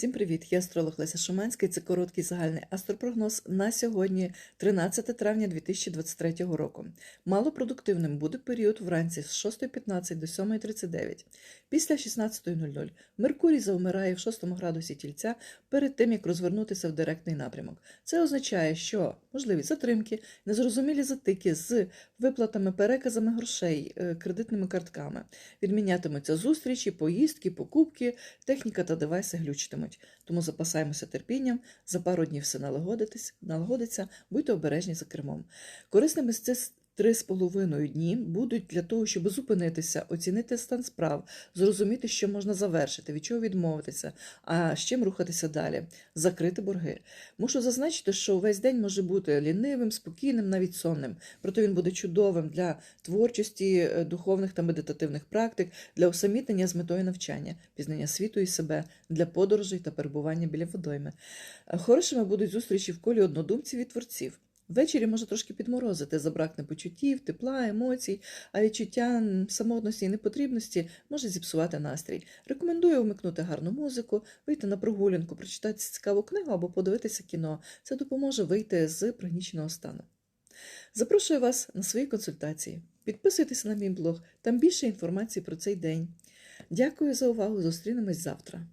Всім привіт! Я астролог Леся Шуманська це короткий загальний астропрогноз на сьогодні, 13 травня 2023 року. Малопродуктивним буде період вранці з 6.15 до 7.39. Після 16.00 Меркурій завмирає в 6 градусі тільця перед тим, як розвернутися в директний напрямок. Це означає, що можливі затримки, незрозумілі затики з виплатами, переказами грошей, е, кредитними картками. Відмінятимуться зустрічі, поїздки, покупки, техніка та девайси глючитимуть. Тому запасаємося терпінням, за пару днів все налагодиться, будьте обережні за кермом. Корисними з цих три з половиною дні будуть для того, щоб зупинитися, оцінити стан справ, зрозуміти, що можна завершити, від чого відмовитися, а з чим рухатися далі, закрити борги. Мушу зазначити, що увесь день може бути лінивим, спокійним, навіть сонним. Проте він буде чудовим для творчості, е, духовних та медитативних практик, для усамітнення з метою навчання, пізнання світу і себе, для подорожей та перебування біля водойми. Е, Хорошими будуть зустрічі в колі однодумців і творців. Ввечері може трошки підморозити, забракне почуттів, тепла, емоцій, а відчуття самотності і непотрібності може зіпсувати настрій. Рекомендую вмикнути гарну музику, вийти на прогулянку, прочитати цікаву книгу або подивитися кіно. Це допоможе вийти з пригніченого стану. Запрошую вас на свої консультації. Підписуйтесь на мій блог, там більше інформації про цей день. Дякую за увагу. Зустрінемось завтра.